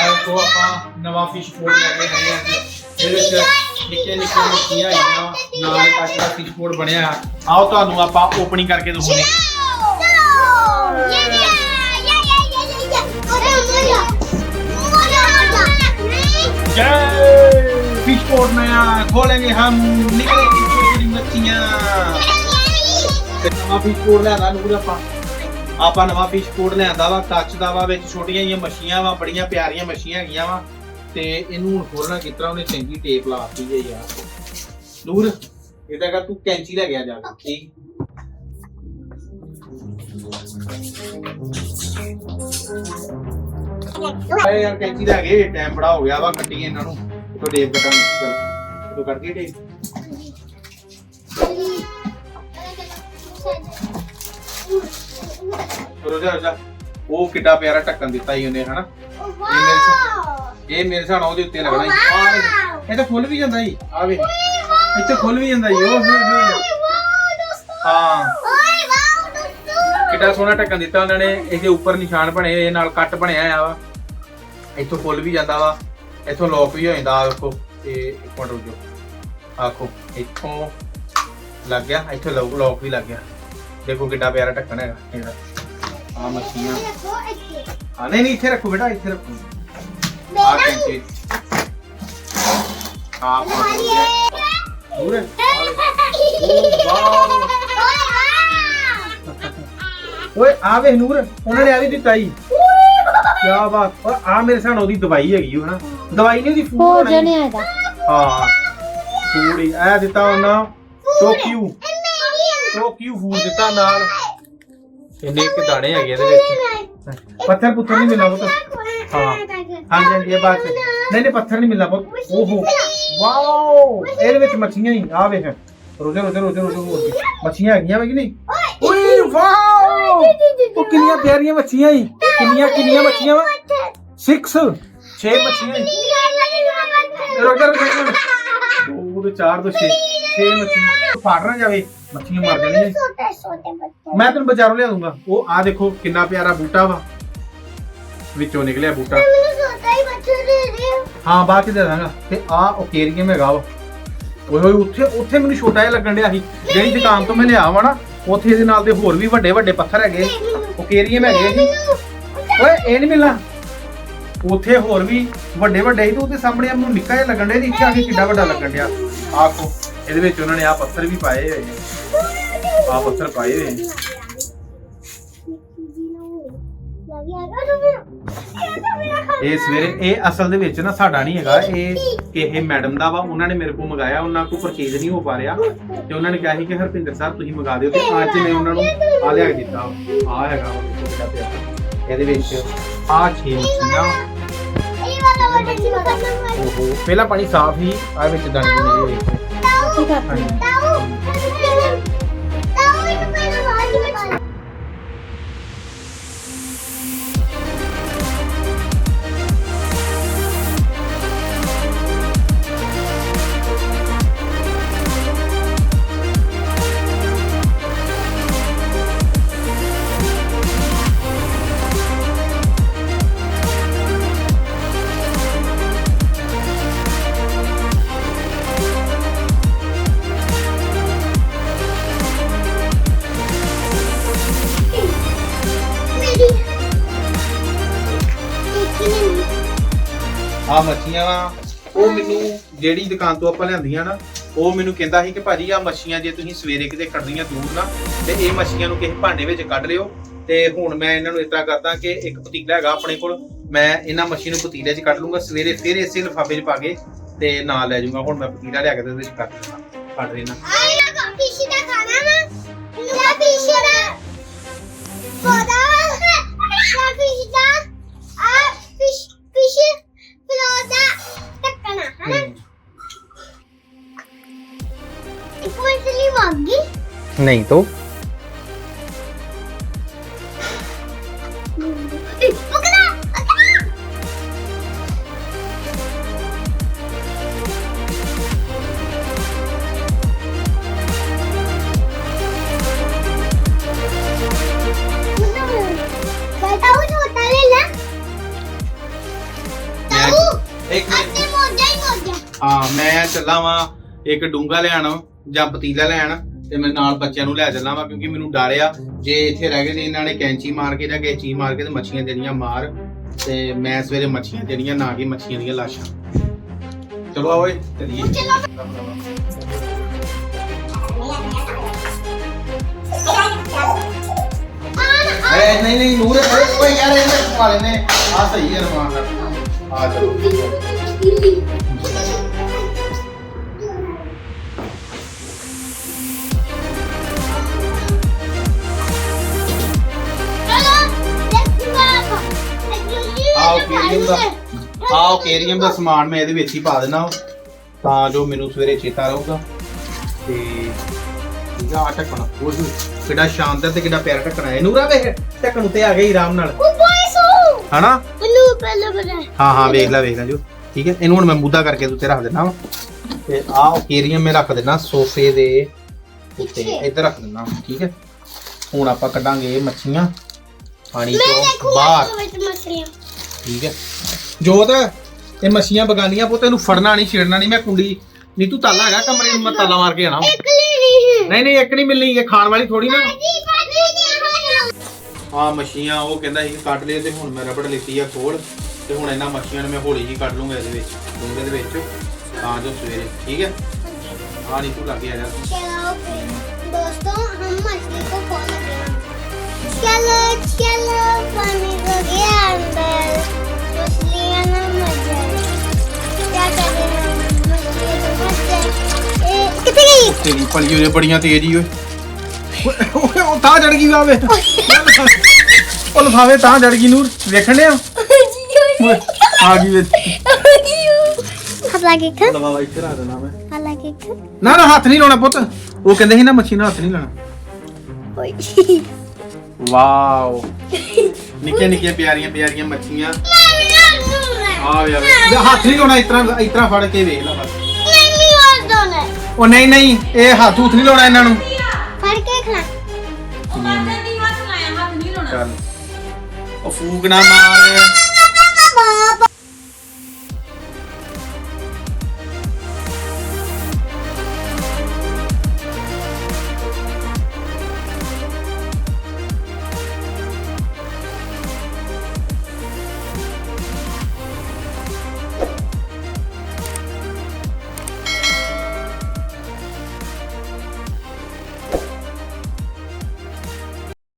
ਆਹ ਕੋ ਆਪਾਂ ਨਵਾਂ ਫਿਸ਼ ਫੂਡ ਲੈ ਕੇ ਆਏ ਹਾਂ ਇਹਦੇ ਵਿੱਚ ਨਿੱਕੇ ਨਿੱਕੇ ਮੱਛੀਆਂ ਆਈਆਂ ਨਾਲ ਕੱਟ ਦਾ ਫਿਸ਼ ਫੂਡ ਬਣਿਆ ਆਓ ਤੁਹਾਨੂੰ ਆਪਾਂ ਓਪਨਿੰਗ ਕਰਕੇ ਦਿਖਾਉਂਦੇ जय फिश फूड नया खोलेंगे हम निकलेंगी ਆਪਾਂ। ਨਵਾਂ ਫਿਸ਼ ਫੂਡ ਲਿਆਂਦਾ ਵਾ ਕੱਚ ਦਾ ਵਾ ਵਿੱਚ ਛੋਟੀਆਂ ਜਿਹੀਆਂ ਮੱਛੀਆਂ ਵਾ ਬੜੀਆਂ ਪਿਆਰੀਆਂ ਮੱਛੀਆਂ ਹੈਗੀਆਂ ਵਾ। ਤੇ ਇਹਨੂੰ ਹੁਣ ਖੋਲਣਾ ਕਿਸ ਤਰ੍ਹਾਂ ਉਹਨੇ ਚੰਗੀ ਟੇਪ ਲਾਤੀ ਹੈ ਯਾਰ। ਨੂਰ ਇਹਦਾ ਕਾ ਤੂੰ ਕੈਂਚੀ ਲੈ ਗਿਆ ਜਾ। ਕੇ ਠੀਕ? ਯਾਰ ਕੈਂਚੀ ਲੈ ਗਏ ਟਾਈਮ ਬੜਾ ਹੋ ਗਿਆ ਵਾ ਕੱਟੀ ਇਹਨਾਂ ਨੂੰ। ਤੋਂ ਟੇਪ ਕੱਟਾਂ ਚਲੋ। ਤੋਂ ਕੱਟ ਗਏ ਟੇਪ ਰੋਜਾ ਰੋਜਾ ਉਹ ਕਿੱਡਾ ਪਿਆਰਾ ਢੱਕਣ ਦਿੱਤਾ ਹੀ ਉਹਨੇ ਹਨਾ? ਇਹ ਮੇਰੇ ਹਿਸਾਬ ਨਾਲ ਉਹਦੇ ਉੱਤੇ ਲੱਗਣਾ ਹੀ ਆ ਵੇਖ, ਇਹ ਤਾਂ ਖੁੱਲ ਵੀ ਜਾਂਦਾ ਹੀ ਆ ਵੇ ਇੱਥੇ ਖੁੱਲ ਵੀ ਜਾਂਦਾ ਹੀ ਉਹ ਹੋ। ਹੋ ਹਾਂ ਕਿੱਡਾ ਸੋਹਣਾ ਢੱਕਣ ਦਿੱਤਾ ਉਹਨਾਂ ਨੇ। ਇਹਦੇ ਉੱਪਰ ਨਿਸ਼ਾਨ ਬਣੇ ਹੋਏ ਨਾਲ ਕੱਟ ਬਣਿਆ ਆ ਵਾ। ਇੱਥੋਂ ਖੁੱਲ ਵੀ ਜਾਂਦਾ ਵਾ। ਇੱਥੋਂ ਲੋਕ ਵੀ ਹੋ ਜਾਂਦਾ ਆ ਵੇਖੋ। ਤੇ ਇੱਕ ਮਿੰਟ ਰੁਕੋ ਆਖੋ ਇੱਥੋਂ ਲੱਗ ਗਿਆ। ਇੱਥੋਂ ਲੋਕ ਲੋਕ ਵੀ ਲੱਗ ਗਿਆ। ਦੇਖੋ ਕਿੱਡਾ ਪਿਆਰਾ ਢੱਕਣ ਹੈਗਾ ਇਹਦਾ। ਆ। ਮੱਛੀਆਂ ਆ ਨਹੀਂ ਨਹੀਂ ਇੱਥੇ ਰੱਖੋ ਬੇਟਾ ਇੱਥੇ ਰੱਖੋ। ਆ ਕੈਂਚੀ ਆ ਪੂਰੇ ਓਏ ਆ। ਵੇ ਨੂਰ ਉਹਨਾਂ ਨੇ ਆ ਵੀ ਦਿੱਤਾ ਹੀ ਕੀ ਬਾਤ। ਓਏ ਆ ਮੇਰੇ ਸਾਨ ਉਹਦੀ ਦਵਾਈ ਹੈਗੀ ਉਹ ਹਨਾ। ਦਵਾਈ ਨਹੀਂ ਉਹਦੀ ਫੂਡ ਹੋ ਹੋਣਾ ਜਣੇ ਹੈਗਾ ਹਾਂ। ਫੂਡ ਹੀ ਆ ਦਿੱਤਾ ਉਹਨਾਂ ਟੋਕਿਊ ਟੋਕਿਊ ਫੂਡ ਦਿੱਤਾ ਨਾਲ। ਇੰਨੇ ਕੁ ਦਾਣੇ ਹੈਗੇ ਇਹਦੇ ਵਿੱਚ। ਪੱਥਰ ਪੁੱਥਰ ਨਹੀਂ ਮਿਲਣਾ ਪੁੱਤ। ਹਾਂ। ਹਾਂਜੀ ਹਾਂਜੀ ਇਹ ਬਾਤ ਨਹੀਂ ਨਹੀਂ ਪੱਥਰ ਨਹੀਂ ਮਿਲਣਾ ਪੁੱਤ। ਓਹੋ। ਵਾਓ। ਇਹਦੇ ਵਿੱਚ ਮੱਛੀਆਂ ਹੀ। ਆ ਵੇਖ। ਰੋਜ਼ੇ ਰੋਜ਼ੇ ਰੋਜ਼ੇ ਰੋਜ਼ੇ ਹੋਰ ਵੀ। ਮੱਛੀਆਂ? ਹੈਗੀਆਂ ਵੇ ਕਿ ਨਹੀਂ? ਓਏ ਵਾਓ। ਉਹ ਕਿੰਨੀਆਂ ਪਿਆਰੀਆਂ ਮੱਛੀਆਂ ਹੀ। ਕਿੰਨੀਆਂ ਕਿੰਨੀਆਂ ਮੱਛੀਆਂ ਵਾ? 6 6 ਮੱਛੀਆਂ ਹੀ। ਰੋਜ਼ੇ ਰੋਜ਼ੇ ਉਹ ਤੇ 4 ਤੋਂ 6 6 ਮੱਛੀਆਂ। ਫਾੜ ਨਾ ਜਾਵੇ। ਮੱਛੀਆਂ ਮਰ ਜਾਣੀਆਂ ਮੈਂ ਤੈਨੂੰ ਬਾਜ਼ਾਰੋਂ ਲਿਆ ਦੂੰਗਾ। ਉਹ ਆ ਦੇਖੋ ਕਿੰਨਾ ਪਿਆਰਾ ਬੂਟਾ ਵਾ। ਵਿੱਚੋਂ ਨਿਕਲਿਆ ਬੂਟਾ। ਹਾਂ ਬਾਅਦ ਚ ਦੇ ਦਾਂਗਾ। ਤੇ ਆ ਓਕੇਰੀਅਮ ਹੈਗਾ ਵਾ। ਓਏ ਹੋਏ ਉੱਥੇ ਉੱਥੇ ਮੈਨੂੰ ਛੋਟਾ ਜਿਹਾ ਲੱਗਣ ਡਿਆ ਸੀ। ਜਿਹੜੀ ਦੁਕਾਨ ਤੋਂ ਮੈਂ ਲਿਆ ਵਾ ਨਾ ਉੱਥੇ ਇਹਦੇ ਨਾਲ ਦੇ ਹੋਰ ਵੀ ਵੱਡੇ ਵੱਡੇ ਪੱਥਰ ਹੈਗੇ। ਓਕੇਰੀਅਮ ਹੈਗੇ। ਸੀ ਓਏ ਇਹ ਨਹੀਂ ਮਿਲਣਾ। ਉੱਥੇ ਹੋਰ ਵੀ ਵੱਡੇ ਵੱਡੇ ਸੀ ਤੇ ਉਹਦੇ ਸਾਹਮਣੇ ਮੈਨੂੰ ਨਿੱਕਾ ਜਿਹਾ ਲੱਗਣ ਡਿਆ ਤੇ ਇੱਥੇ ਆ ਕੇ ਕਿੱਡਾ ਵੱਡਾ ਲੱਗਣ ਡਿਆ। ਆਖੋ ਇਹਦੇ ਵਿੱਚ ਉਹਨਾਂ ਨੇ ਆ ਪੱਥਰ ਵੀ ਪਾਏ ਹੋਏ ਆ ਆ ਪੱਥਰ ਪਾਏ ਹੋਏ ਆ। ਇਹ ਸਵੇਰੇ ਇਹ ਅਸਲ ਦੇ ਵਿੱਚ ਨਾ ਸਾਡਾ ਨਹੀਂ ਹੈਗਾ। ਇਹ ਕਿਸੇ ਮੈਡਮ ਦਾ ਵਾ ਉਹਨਾਂ ਨੇ ਮੇਰੇ ਕੋਲ ਮੰਗਾਇਆ ਉਹਨਾਂ ਕੋਲ ਪਰਚੇਜ਼ ਨਹੀਂ ਹੋ ਪਾ ਰਿਹਾ। ਤੇ ਉਹਨਾਂ ਨੇ ਕਿਹਾ ਸੀ ਕਿ ਹਰਪਿੰਦਰ ਸਾਹਿਬ ਤੁਸੀਂ ਮੰਗਾ ਦਿਓ ਤੇ ਅੱਜ ਮੈਂ ਉਹਨਾਂ ਨੂੰ ਆ ਲਿਆ ਕੇ ਦਿੱਤਾ। ਆ ਹੈਗਾ ਇਹਦੇ ਵਿੱਚ ਆ ਛੇ ਮੱਛੀਆਂ। ਪਹਿਲਾ ਪਾਣੀ ਸਾਫ਼ ਹੀ ਆ ਵਿੱਚ ਦਾਣੇ ਨੇ। ਇਹ ਆ ਮੱਛੀਆਂ ਵਾ, ਉਹ ਮੈਨੂੰ ਜਿਹੜੀ ਦੁਕਾਨ ਤੋਂ ਆਪਾਂ ਲਿਆਂਦੀਆਂ ਨਾ, ਉਹ ਮੈਨੂੰ ਕਹਿੰਦਾ ਸੀ ਕਿ ਭਾਜੀ ਆ ਮੱਛੀਆਂ ਜੇ ਤੁਸੀਂ ਸਵੇਰੇ ਕਿਤੇ ਕੱਢਣੀਆਂ ਦੂਰ ਨਾ, ਤੇ ਇਹ ਮੱਛੀਆਂ ਨੂੰ ਕਿਸੇ ਭਾਂਡੇ ਵਿੱਚ ਕੱਢ ਲਿਓ। ਤੇ ਹੁਣ ਮੈਂ ਇਹਨਾਂ ਨੂੰ ਇਸ ਕਰਦਾ ਕਿ ਇੱਕ ਪਤੀਲਾ ਹੈਗਾ ਆਪਣੇ ਕੋਲ, ਮੈਂ ਇਹਨਾਂ ਮੱਛੀ ਨੂੰ ਪਤੀਲੇ 'ਚ ਕੱਢ ਲੂੰਗਾ, ਸਵੇਰੇ ਫਿਰ ਇਸੇ ਲਿਫਾਫੇ 'ਚ ਪਾ ਕੇ ਤੇ ਨਾਲ ਲੈ ਜਾਊਂਗਾ। ਹੁਣ ਮੈਂ ਪਤੀਲਾ ਲਿਆ ਕੇ ਤੇ ਉਹਦੇ 'ਚ ਕੱਢ ਦੇਣਾ ਕੱਢ ਦੇਣਾ। ਨਹੀਂ નહીં તો ਮੈਂ ਚੱਲਾਂ ਵਾਂ ਇੱਕ ਡੂੰਗਾ ਲੈਣ ਜਾਂ ਪਤੀਲਾ ਲੈਣ ਤੇ ਮੈਂ ਨਾਲ ਬੱਚਿਆਂ ਨੂੰ ਲੈ ਚੱਲਾਂ ਵਾਂ ਕਿਉਂਕਿ ਮੈਨੂੰ ਡਰ ਆ। ਜੇ ਇੱਥੇ ਰਹਿ ਗਏ ਤੇ ਇਹਨਾਂ ਨੇ ਕੈਂਚੀ ਮਾਰ ਕੇ ਜਾਂ ਕਿਸੇ ਚੀਜ਼ ਮਾਰ ਕੇ ਤੇ ਮੱਛੀਆਂ ਜਿਹੜੀਆਂ ਮਾਰ ਤੇ ਮੈਂ ਸਵੇਰੇ ਮੱਛੀਆਂ ਜਿਹੜੀਆਂ ਨਾ ਕਿ ਮੱਛੀਆਂ ਦੀਆਂ ਲਾਸ਼ਾਂ। ਚਲੋ ਆ ਓਏ ਚਲੀਏ। ਐ ਨਹੀਂ ਨਹੀਂ ਨੂਰ ਓਏ ਯਾਰ ਇਹਨੇ ਪਾ ਲੈਨੇ ਆ ਸਹੀ ਹੈ ਰਮਾਨ ਆ ਚਲੋ। ਆਓ ਕੇਰੀਅਮ ਦਾ ਆਓ ਕੇਰੀਅਮ ਦਾ ਸਮਾਨ ਮੈਂ ਇਹਦੇ ਵਿੱਚ ਹੀ ਪਾ ਦੇਣਾ ਤਾਂ ਜੋ ਮੈਨੂੰ ਸਵੇਰੇ ਚੇਤਾ ਰਹੂਗਾ। ਤੇ ਠੀਕ ਆ ਆਹ ਢੱਕਣਾ ਉਹ ਜੋ ਕਿੱਡਾ ਸ਼ਾਨਦਾਰ ਤੇ ਕਿੱਡਾ ਪਿਆਰਾ ਢੱਕਣਾ ਹੈ ਨੂਰਾ ਵੇਖ ਢੱਕਣ ਉੱਤੇ ਆ ਗਈ ਆਰਾਮ ਨਾਲ। ਹਨਾ? ਹਾਂ। ਹਾਂ ਵੇਖ ਲੈ ਵੇਖ ਲੈ ਜੋ। ਠੀਕ ਹੈ? ਇਹਨੂੰ ਹੁਣ ਮੈਂ ਮੁੱਦਾ ਕਰਕੇ ਉੱਤੇ ਰੱਖ ਦੇਣਾ ਤੇ ਆਹ ਕੇਰੀਅਮ ਮੈਂ ਰੱਖ ਦੇਣਾ ਸੋਫੇ ਦੇ ਉੱਤੇ। ਇੱਧਰ ਰੱਖ ਦੇਣਾ ਠੀਕ ਹੈ? ਹੁਣ ਆਪਾਂ ਕੱਢਾਂਗੇ ਮੱਛੀਆਂ। ਪਾਣੀ ਤੋਂ ਬਾਹਰ। ਠੀਕ ਹੈ। ਜੋਤ ਇਹ ਮੱਛੀਆਂ ਬਗਾਨੀਆਂ ਪੁੱਤ ਇਹਨੂੰ ਫੜਨਾ ਨਹੀਂ ਛੇੜਨਾ ਨਹੀਂ ਮੈਂ ਕੁੰਡੀ ਨਹੀਂ ਤੂੰ ਤਾਲਾ ਹੈਗਾ ਕਮਰੇ ਨੂੰ ਮੈਂ ਤਾਲਾ ਮਾਰ ਕੇ ਆਣਾ ਨਹੀਂ ਨਹੀਂ ਇੱਕ ਨਹੀਂ ਮਿਲਣੀ ਇਹ ਖਾਣ ਵਾਲੀ ਥੋੜੀ ਨਾ। ਆ ਮੱਛੀਆਂ ਉਹ ਕਹਿੰਦਾ ਸੀ ਕੱਢ ਲਏ ਤੇ ਹੁਣ ਮੈਂ ਰਬੜ ਲਿੱਤੀ ਆ ਕੋਲ ਤੇ ਹੁਣ ਇਹਨਾਂ ਮੱਛੀਆਂ ਨੂੰ ਮੈਂ ਹੌਲੀ ਹੀ ਕੱਢ ਲੂੰਗਾ ਇਹਦੇ ਵਿੱਚ ਡੂੰਘੇ ਦੇ ਵਿੱਚ ਤਾਂ ਜੋ ਸਵੇਰੇ ਠੀਕ ਹੈ। ਆ ਨਹੀਂ ਤੂੰ ਲੱਗ ਜਾ। ਦੋਸਤੋ ਹਮ ਮੱਛੀ ਕੋ ਤੇਰੀ ਭਲੀ ਹੋਏ ਬੜੀਆਂ ਤੇਜ਼ ਓਏ। ਓਏ ਉਹ ਤਾਂ ਜੜ ਗਈ ਵਾਵੇ। ਉਹ ਲਫਾਵੇ ਤਾਂ ਜੜ ਗਈ ਨੂਰ ਵੇਖਣ ਡਿਆ? ਆ ਗਈ ਵਿੱਚ ਨਾ ਨਾ ਹੱਥ ਨਹੀਂ ਲਾਉਣਾ ਪੁੱਤ। ਉਹ ਕਹਿੰਦੇ ਸੀ ਨਾ ਮੱਛੀ ਨਾਲ ਹੱਥ ਨਹੀਂ ਲਾਉਣਾ। ਓਏ। ਵਾਓ। ਨਿੱਕੇ ਨਿੱਕੇ ਪਿਆਰੀਆਂ ਪਿਆਰੀਆਂ ਮੱਛੀਆਂ। ਆ ਵੇ ਆ ਵੇ। ਹੱਥ ਨਹੀਂ ਲਾਉਣਾ ਇਸ ਤਰ੍ਹਾਂ ਫੜ ਕੇ ਵੇਖ ਲੈ ਬਸ। ਉਹ ਨਹੀਂ ਨਹੀਂ ਇਹ ਹੱਥ ਹੂਥ ਨਹੀਂ ਲਾਉਣਾ ਇਹਨਾਂ ਨੂੰ। ਫੜ ਕੇ ਖਲਾ। ਉਹ ਫੂਕ ਨਾ ਮਾਰ।